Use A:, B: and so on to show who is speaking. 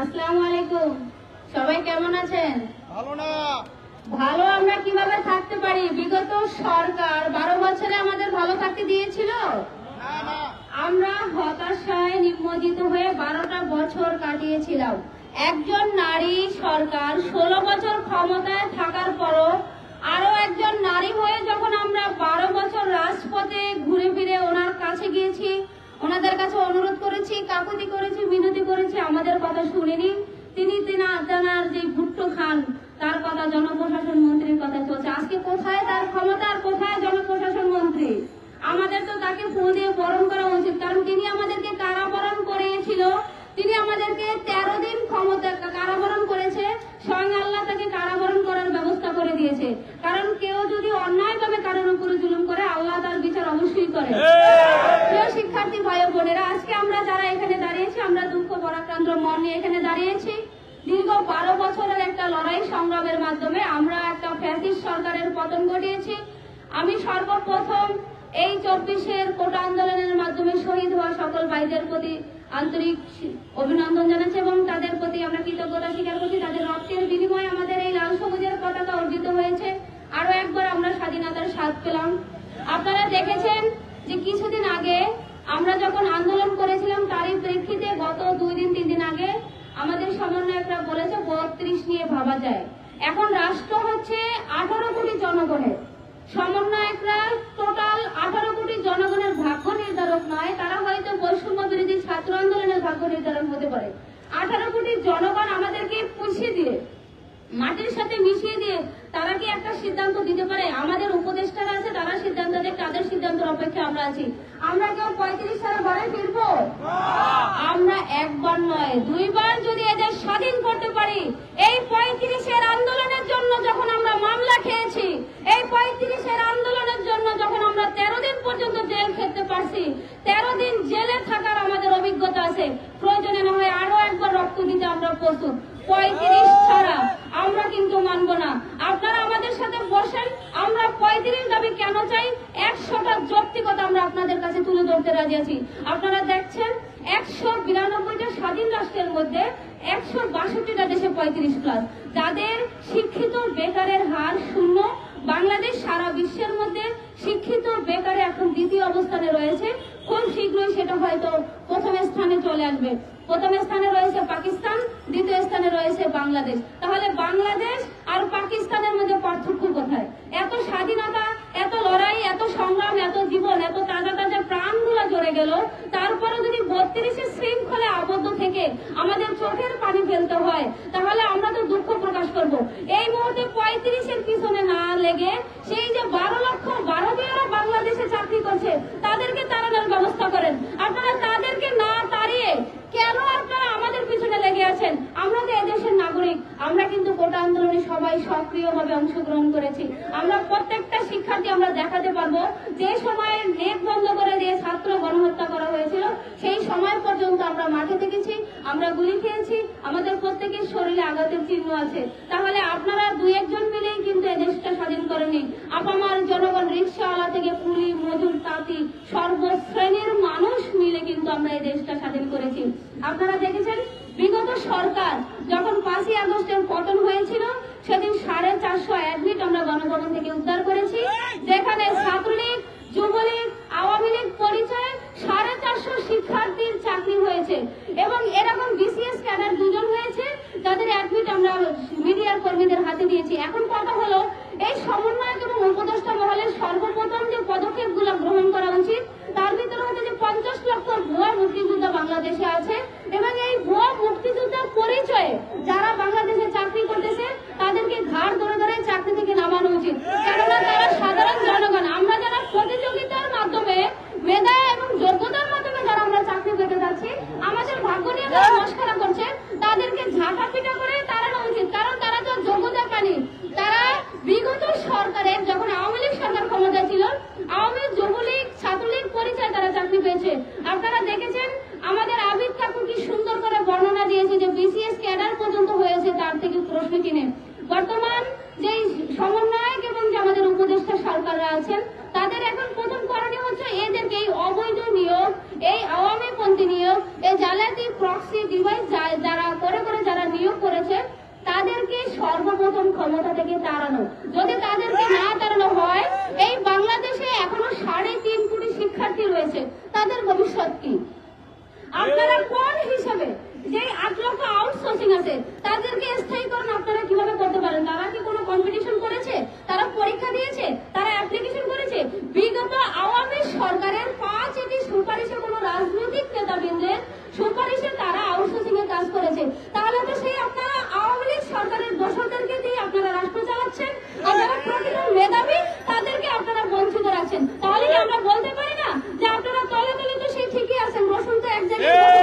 A: আসসালামু আলাইকুম। সবাই কেমন আছেন?
B: ভালো না।
A: ভালো আমরা কীভাবে থাকতে পারি? বিগত সরকার বারো বছরে আমাদের ভালো থাকতে দিয়েছিল?
B: না না।
A: আমরা হতাশায় নিমজ্জিত হয়ে বারোটা বছর কাটিয়েছিলাম। একজন নারী সরকার ষোলো বছর ক্ষমতায় থাকার পরও আরও একজন নারী হয়ে যখন আমরা বারো বছর কাকুতি করেছি, মিনতি করেছি, আমাদের কথা শুনেনি। তিনি তিনা- তেনার যে ভুট্টো খান, তার কথা জনপ্রশাসন মন্ত্রীর কথা চলছে। আজকে কোথায় তার ক্ষমতা আর কোথায় জনপ্রশাসন মন্ত্রী? আমাদের তো তাকে ফোন দিয়ে বরণ করা উচিত, কারণ তিনি আমাদেরকে কারাবরণ করিয়েছিল। তিনি আমাদেরকে তেরো দিন ক্ষমতা কারাবরণ করেছে, স্বয়ং আল্লাহ তাকে কারাবরণ করার ব্যবস্থা করে দিয়েছে। কারণ কেউ যদি অন্যায়ভাবে কারোর উপরে জুলুম করে, আল্লাহ তার বিচার অবশ্যই করে প্রিয় শিক্ষার্থী ভাই ও বোনেরা আজকে আমরা যারা এখানে দাঁড়িয়েছি আমরা দুঃখ পরাক্রান্ত মন নিয়ে এখানে দাঁড়িয়েছি। দীর্ঘ বারো বছরের একটা লড়াই সংগ্রামের মাধ্যমে আমরা একটা ফ্যাসিস্ট সরকারের পতন ঘটিয়েছি। আমি সর্বপ্রথম এই চব্বিশের কোটা আন্দোলনের মাধ্যমে শহীদ হওয়া সকল ভাইদের প্রতি আন্তরিক অভিনন্দন জানাচ্ছি এবং তাদের প্রতি আমরা কৃতজ্ঞতা স্বীকার করছি। তাদের রক্তের বিনিময়ে আমাদের এই লাল সবুজের পতাকা অর্জিত হয়েছে। আরও একবার আমরা স্বাধীনতার স্বাদ পেলাম। আপনারা দেখেছেন যে কিছুদিন আগে আমরা যখন আন্দোলন করেছিলাম, তারই প্রেক্ষিতে গত দুই দিন, তিন দিন আগে আমাদের সমন্বয়করা বলেছে, বত্রিশ নিয়ে ভাবা যায়। এখন রাষ্ট্র হচ্ছে আঠারো কোটি জনগণের। সমন্বয়করা টোটাল আঠারো কোটি জনগণের ভাগ্য নির্ধারক নয়, তারা হয়তো বৈষম্য বিরোধী ছাত্র আন্দোলনের ভাগ্য নির্ধারণ হতে পারে। আঠারো কোটি জনগণ আমাদেরকে পুষিয়ে দিয়ে মাটির সাথে মিশিয়ে দিয়ে তারা কি একটা সিদ্ধান্ত দিতে পারে? আমাদের উপদেষ্টারা আছে, তারা সিদ্ধান্ত দেয় তাদের সিদ্ধান্তের অপেক্ষা আমরা আছি। আমরা কেউ পঁয়ত্রিশ সালে ঘরে ফিরবো? আমরা একবার নয়, দুইবার যদি এদের স্বাধীন করতে পারি, এই পঁয়ত্রিশের আন্দোলনের জন্য যখন আমরা মামলা খেয়েছি, এই পঁয়ত্রিশের আন্দোলনের জন্য যখন আমরা তেরো দিন পর্যন্ত জেল খেতে পারছি, তেরো দিন জেলে থাকার আমাদের অভিজ্ঞতা আছে। প্রয়োজনে না হয় আরও একবার রক্ত দিতে আমরা প্রস্তুত। পঁয়ত্রিশ ছাড়া আমরা কিন্তু মানব না। আপনারা আমাদের সাথে বসেন, আমরা পঁয়ত্রিশ দাবি কেন চাই? একশোটা যৌক্তিকতা আমরা আপনাদের কাছে তুলে ধরতে রাজি আছি। আপনারা দেখছেন, একশো বিরানব্বইটা স্বাধীন রাষ্ট্রের মধ্যে একশো বাষট্টিটা দেশে পঁয়ত্রিশ প্লাস যাদের শিক্ষিত বেকারের হার শূন্য, বাংলাদেশ সারা বিশ্বের মধ্যে শিক্ষিত বেকারে এখন দ্বিতীয় অবস্থানে রয়েছে। খুব শীঘ্রই হয়তো প্রথম স্থানে চলে আসবে। প্রথম স্থানে রয়েছে পাকিস্তান, দ্বিতীয় স্থানে রয়েছে বাংলাদেশ। তাহলে বাংলাদেশ আর পাকিস্তানের মধ্যে পার্থক্য কোথায়? এত স্বাধীনতা, এত লড়াই, এত সংগ্রাম, এত জীবন, এত তাজা তাজা প্রাণগুলো জড়ে গেল। তারপরে যদি বত্রিশে শৃঙ্খলে আবদ্ধ থেকে আমাদের চোখের পানি ফেলতে হয়, তাহলে আমরা তো দুঃখ প্রকাশ করব। এই মুহূর্তে পঁয়ত্রিশের পিছনে না লেগে সেই যে বারো লক্ষ ভারতীয়রা বাংলাদেশে চাকরি করছে তাদেরকে তাড়ানোর ব্যবস্থা করেন আপনারা তাদেরকে না তাড়িয়ে কেন আপনারা আমাদের পিছনে লেগে আছেন আমরা তো এদেশের নাগরিক আমরা কিন্তু কোটা আন্দোলনে সবাই সক্রিয়ভাবে অংশগ্রহণ করেছি। আমরা প্রত্যেকটা শিক্ষার্থী আমরা দেখাতে পারব, যে সময়ে নেট বন্ধ করে দিয়ে ছাত্র গণহত্যা করা হয়েছিল, সেই সময় পর্যন্ত আমরা মাঠে থেকেছি, আমরা গুলি খেয়েছি, আমাদের প্রত্যেকের শরীরে আঘাতের চিহ্ন আছে। তাহলে আপনারা দুই একজন মিলেই কিন্তু এদেশটা স্বাধীন করেনি আপামার জনগণ রিক্সাওয়ালা থেকে কুলি মজুর, তাঁতি, সর্বশ্রেণীর মানুষ মিলে কিন্তু আমরা এই দেশটা স্বাধীন করেছি। আপনারা দেখেছেন? বিগত সরকার যখন পাঁচই আগস্টের পতন হয়েছিল, সেদিন সাড়ে চারশো অ্যাডমিট আমরা গণভবন থেকে উদ্ধার করেছি। যেখানে ছাত্রলীগ, যুবলীগ, আওয়ামী লীগ পরিচয়ে সাড়ে চারশো শিক্ষার্থীর চাকরি হয়েছে এবং এরকম বিসিএস ক্যাডার দুজন হয়েছে, যাদের অ্যাডমিট আমরা মিডিয়ার কর্মীদের হাতে দিয়েছি। এখন কথা হলো, এই সমন্বয়ক এবং উপদেষ্টা মহলের সর্বপ্রথম যে পদক্ষেপগুলো গ্রহণ করা উচিত, তার ভিতরে হচ্ছে যে পঞ্চাশ লক্ষ ভুয়া মুক্তিযোদ্ধা বাংলাদেশে আছে। সমন্বয়ক এবং যে আমাদের উপদেষ্টা সরকাররা আছেন, তাদের এখন প্রথম করণীয় হচ্ছে এদেরকে এই অবৈধ নিয়োগ, এই আওয়ামী পন্থী নিয়োগ, এই জালাতি প্রক্সি ডিভাইস যারা করে করে যারা নিয়োগ করেছে, তাদেরকে সর্বপ্রথম ক্ষমতা থেকে তাড়ানো। যদি তাদেরকে না তাড়ানো হয়, এই বাংলাদেশে এখনও সাড়ে তিন কোটি শিক্ষার্থী রয়েছে। তাদের ভবিষ্যৎ কি? আপনারা কোন হিসাবে যে আট লক্ষ আউটসোর্সিং আছে, তাদেরকে স্থায়ী স্থায়ীকরণ আপনারা কম্পিটিশন করেছে, তারা পরীক্ষা দিয়েছে, তারা অ্যাপ্লিকেশন করেছে। বিগত আওয়ামী সরকারের পাঁচ এটি সুপারিশের কোন রাজনৈতিক নেতাবৃন্দের সুপারিশে তারা আউটসোর্সিং এর কাজ করেছে। তাহলে তো সেই আপনারা আওয়ামী লীগ সরকারের দোষদেরকে দিয়ে আপনারা রাষ্ট্র চালাচ্ছেন, আপনারা প্রতিটি মেধাবী, তাদেরকে আপনারা বঞ্চিত রাখছেন। তাহলে কি আমরা বলতে পারি না যে আপনারা তলে তলে তো সেই ঠিকই আছেন রসুন তো এক জায়গায়